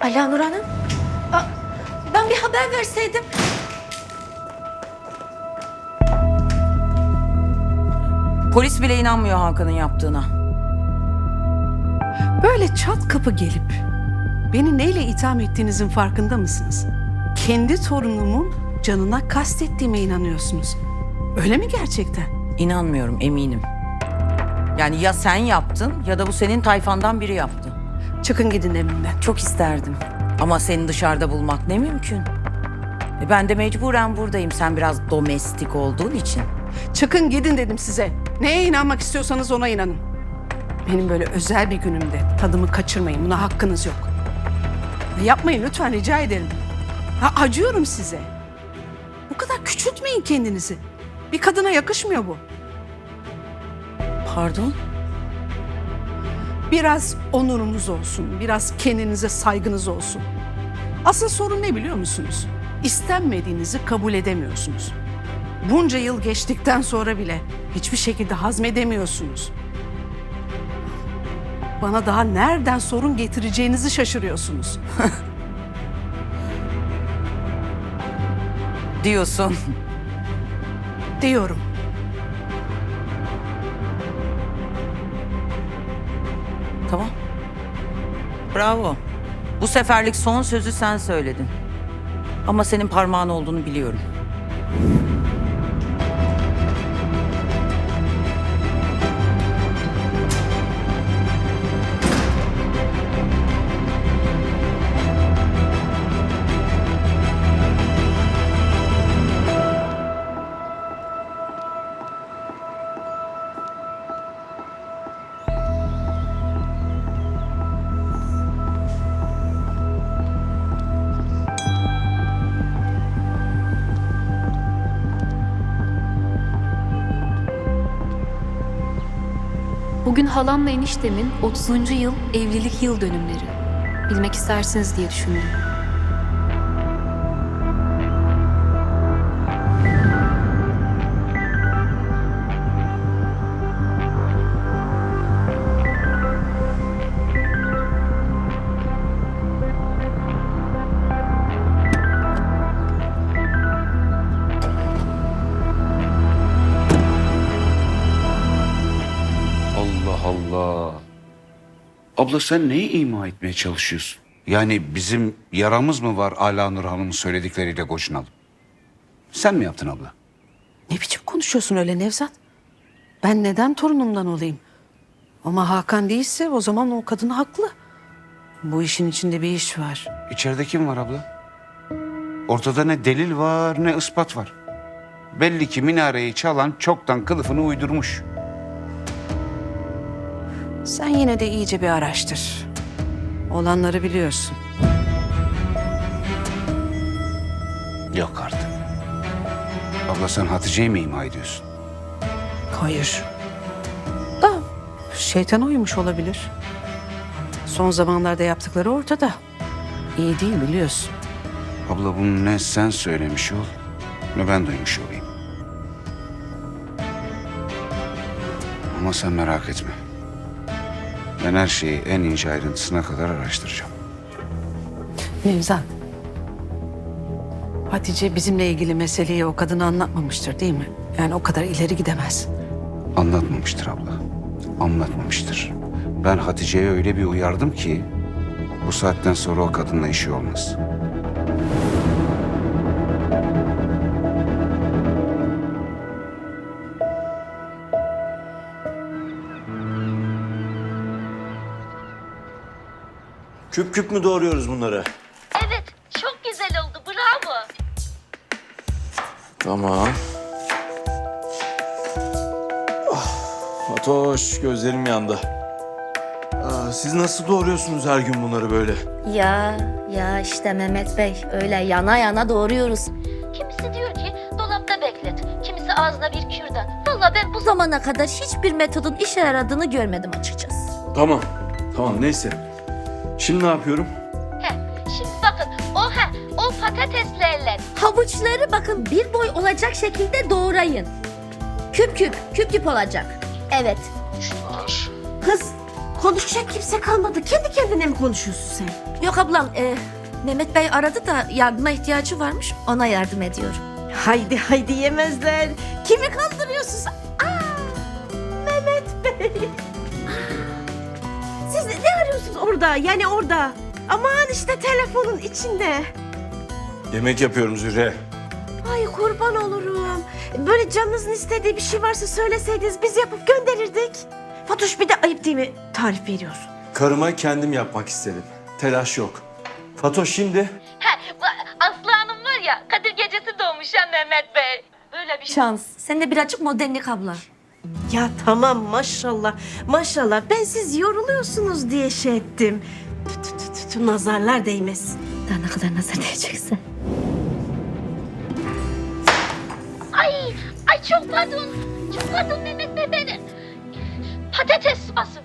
Alanur Hanım. Aa, ben bir haber verseydim. Polis bile inanmıyor Hakan'ın yaptığına. Böyle çat kapı gelip beni neyle itham ettiğinizin farkında mısınız? Kendi torunumun canına kastettiğime inanıyorsunuz. Öyle mi gerçekten? İnanmıyorum eminim. Yani ya sen yaptın ya da bu senin tayfandan biri yaptı. Çıkın gidin evimden. Çok isterdim. Ama seni dışarıda bulmak ne mümkün. E ben de mecburen buradayım sen biraz domestik olduğun için. Çıkın gidin dedim size. Neye inanmak istiyorsanız ona inanın. Benim böyle özel bir günümde tadımı kaçırmayın. Buna hakkınız yok. Yapmayın lütfen rica ederim. Ha, acıyorum size. Bu kadar küçültmeyin kendinizi. Bir kadına yakışmıyor bu. Pardon? Biraz onurunuz olsun, biraz kendinize saygınız olsun. Asıl sorun ne biliyor musunuz? İstenmediğinizi kabul edemiyorsunuz. Bunca yıl geçtikten sonra bile hiçbir şekilde hazmedemiyorsunuz. Bana daha nereden sorun getireceğinizi şaşırıyorsunuz. Diyorsun. Diyorum. Tamam. Bravo. Bu seferlik son sözü sen söyledin. Ama senin parmağın olduğunu biliyorum. Bugün halamla eniştemin 30. yıl evlilik yıl dönümleri. Bilmek istersiniz diye düşündüm. Abla sen neyi ima etmeye çalışıyorsun? Yani bizim yaramız mı var Ala Nur Hanım'ın söyledikleriyle goşunalım? Sen mi yaptın abla? Ne biçim konuşuyorsun öyle Nevzat? Ben neden torunumdan olayım? Ama Hakan değilse o zaman o kadın haklı. Bu işin içinde bir iş var. İçeride kim var abla? Ortada ne delil var ne ispat var. Belli ki minareyi çalan çoktan kılıfını uydurmuş. Sen yine de iyice bir araştır. Olanları biliyorsun. Yok artık. Abla sen Hatice'yi mi ima ediyorsun? Hayır. Da şeytan uyumuş olabilir. Son zamanlarda yaptıkları ortada. İyi değil biliyorsun. Abla bunu ne sen söylemiş ol ne ben duymuş olayım. Ama sen merak etme. Ben her şeyi en ince ayrıntısına kadar araştıracağım. Nevzat. Hatice bizimle ilgili meseleyi o kadına anlatmamıştır değil mi? Yani o kadar ileri gidemez. Anlatmamıştır abla. Anlatmamıştır. Ben Hatice'ye öyle bir uyardım ki bu saatten sonra o kadınla işi olmaz. Küp küp mü doğruyoruz bunları? Evet, çok güzel oldu. Bravo. Tamam. Ah, Fatoş gözlerim yandı. Aa, siz nasıl doğruyorsunuz her gün bunları böyle? Ya, ya işte Mehmet Bey, öyle yana yana doğruyoruz. Kimisi diyor ki dolapta beklet, kimisi ağzına bir kürdan. Valla ben bu zamana kadar hiçbir metodun işe yaradığını görmedim açıkçası. Tamam. Tamam neyse. Şimdi ne yapıyorum? Heh, şimdi bakın, o he, o patateslerle havuçları bakın bir boy olacak şekilde doğrayın. Küp küp, küp küp olacak. Evet. Kız, Konuşacak kimse kalmadı. Kendi kendine mi konuşuyorsun sen? Yok ablam e, Mehmet Bey aradı da yardıma ihtiyacı varmış ona yardım ediyorum. Haydi haydi yemezler. Kimi kandırıyorsun sen? Aa, Mehmet Bey. Arıyorsunuz orada? Yani orada. Aman işte telefonun içinde. Yemek yapıyorum Zühre. Ay kurban olurum. Böyle canınızın istediği bir şey varsa söyleseydiniz biz yapıp gönderirdik. Fatoş bir de ayıp değil mi? Tarif veriyorsun. Karıma kendim yapmak istedim. Telaş yok. Fatoş şimdi Aslı Hanım var ya Kadir gecesi doğmuş ya Mehmet Bey. Böyle bir şans. Sen de birazcık modernlik abla. Ya tamam maşallah. Maşallah ben siz yoruluyorsunuz diye şey ettim. Tü tü tü tü tü, nazarlar değmesin. Daha ne kadar nazar değeceksin. Ay, ay çok pardon. Çok pardon Mehmet Bey beni. Patates basın.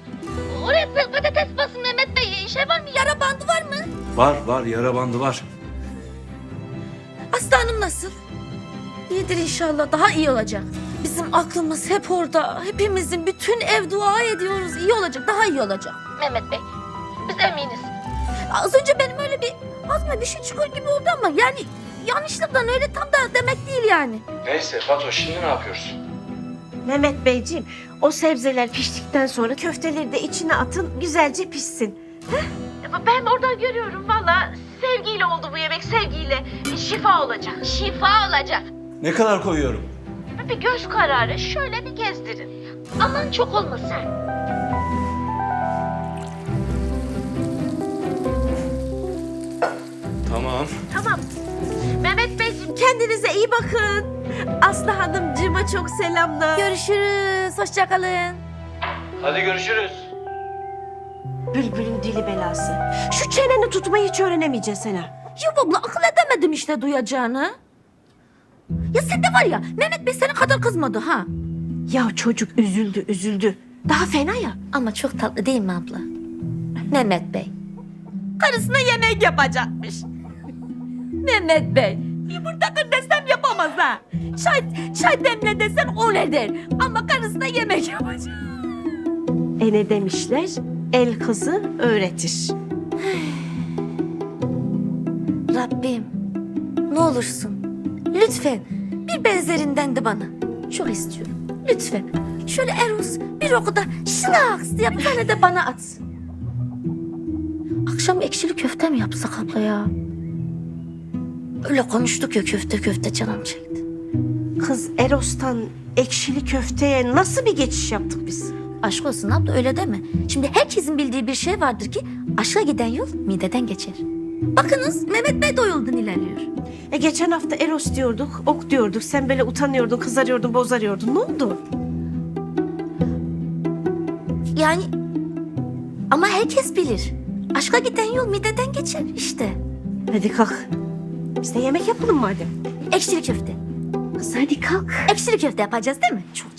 Oraya patates basın Mehmet Bey. Şey var mı? Yara bandı var mı? var var yara bandı var. Aslı Hanım nasıl? İyidir inşallah. Daha iyi olacak. Bizim aklımız hep orada. Hepimizin bütün ev dua ediyoruz. İyi olacak. Daha iyi olacak. Mehmet Bey. Biz eminiz. Az önce benim öyle bir ağzıma bir şey çıkıyor gibi oldu ama yani yanlışlıkla öyle tam da demek değil yani. Neyse Fatoş şimdi ne yapıyoruz? Mehmet Beyciğim o sebzeler piştikten sonra köfteleri de içine atın güzelce pişsin. Heh? Ben oradan görüyorum valla sevgiyle oldu bu yemek sevgiyle şifa olacak. Şifa olacak. Ne kadar koyuyorum? Bir göz kararı şöyle bir gezdirin. Aman çok olmasın. Tamam. Tamam. Mehmet Beyciğim kendinize iyi bakın. Aslı Hanımcığıma çok selamlar. Görüşürüz. Hoşçakalın. Hadi görüşürüz. Bülbülün dili belası. Şu çeneni tutmayı hiç öğrenemeyeceksin ha. Yok abla akıl edemedim işte duyacağını. Ya sen de var ya Mehmet Bey senin kadar kızmadı ha. Ya çocuk üzüldü üzüldü. Daha fena ya. Ama çok tatlı değil mi abla? Mehmet Bey. Karısına yemek yapacakmış. Mehmet Bey. Yumurta kır desem yapamaz ha. Çay, çay demle desen o ne der. Ama karısına yemek yapacak. E ne demişler? El kızı öğretir. Rabbim ne olursun lütfen bir benzerinden de bana. Çok istiyorum. Lütfen. Şöyle Eros bir oku da şılaks diye bir tane de bana atsın. Akşam ekşili köfte mi yapsak abla ya? Öyle konuştuk ya köfte köfte canım çekti. Kız Eros'tan ekşili köfteye nasıl bir geçiş yaptık biz? Aşk olsun abla öyle deme. Şimdi herkesin bildiği bir şey vardır ki aşka giden yol mideden geçer. Bakınız Mehmet Bey yoldan ilerliyor. E geçen hafta Eros diyorduk, ok diyorduk. Sen böyle utanıyordun, kızarıyordun, bozarıyordun. Ne oldu? Yani ama herkes bilir. Aşka giden yol mideden geçer işte. Hadi kalk. Biz de yemek yapalım madem. Ekşili köfte. Kız hadi kalk. Ekşili köfte yapacağız değil mi? Çok